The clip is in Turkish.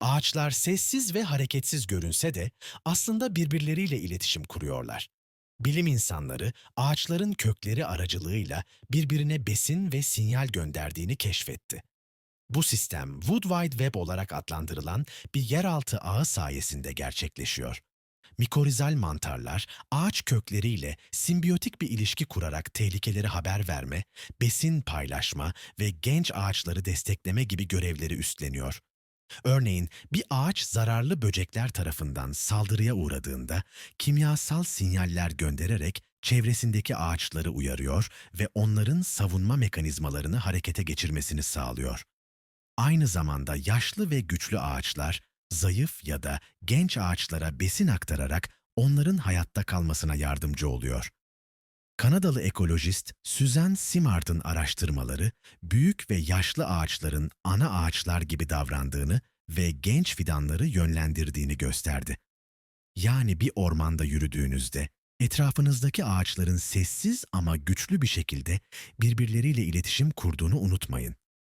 Ağaçlar sessiz ve hareketsiz görünse de aslında birbirleriyle iletişim kuruyorlar. Bilim insanları ağaçların kökleri aracılığıyla birbirine besin ve sinyal gönderdiğini keşfetti. Bu sistem Wood Wide Web olarak adlandırılan bir yeraltı ağı sayesinde gerçekleşiyor. Mikorizal mantarlar ağaç kökleriyle simbiyotik bir ilişki kurarak tehlikeleri haber verme, besin paylaşma ve genç ağaçları destekleme gibi görevleri üstleniyor. Örneğin bir ağaç zararlı böcekler tarafından saldırıya uğradığında kimyasal sinyaller göndererek çevresindeki ağaçları uyarıyor ve onların savunma mekanizmalarını harekete geçirmesini sağlıyor. Aynı zamanda yaşlı ve güçlü ağaçlar zayıf ya da genç ağaçlara besin aktararak onların hayatta kalmasına yardımcı oluyor. Kanadalı ekolojist Suzanne Simard'ın araştırmaları büyük ve yaşlı ağaçların ana ağaçlar gibi davrandığını ve genç fidanları yönlendirdiğini gösterdi. Yani bir ormanda yürüdüğünüzde etrafınızdaki ağaçların sessiz ama güçlü bir şekilde birbirleriyle iletişim kurduğunu unutmayın.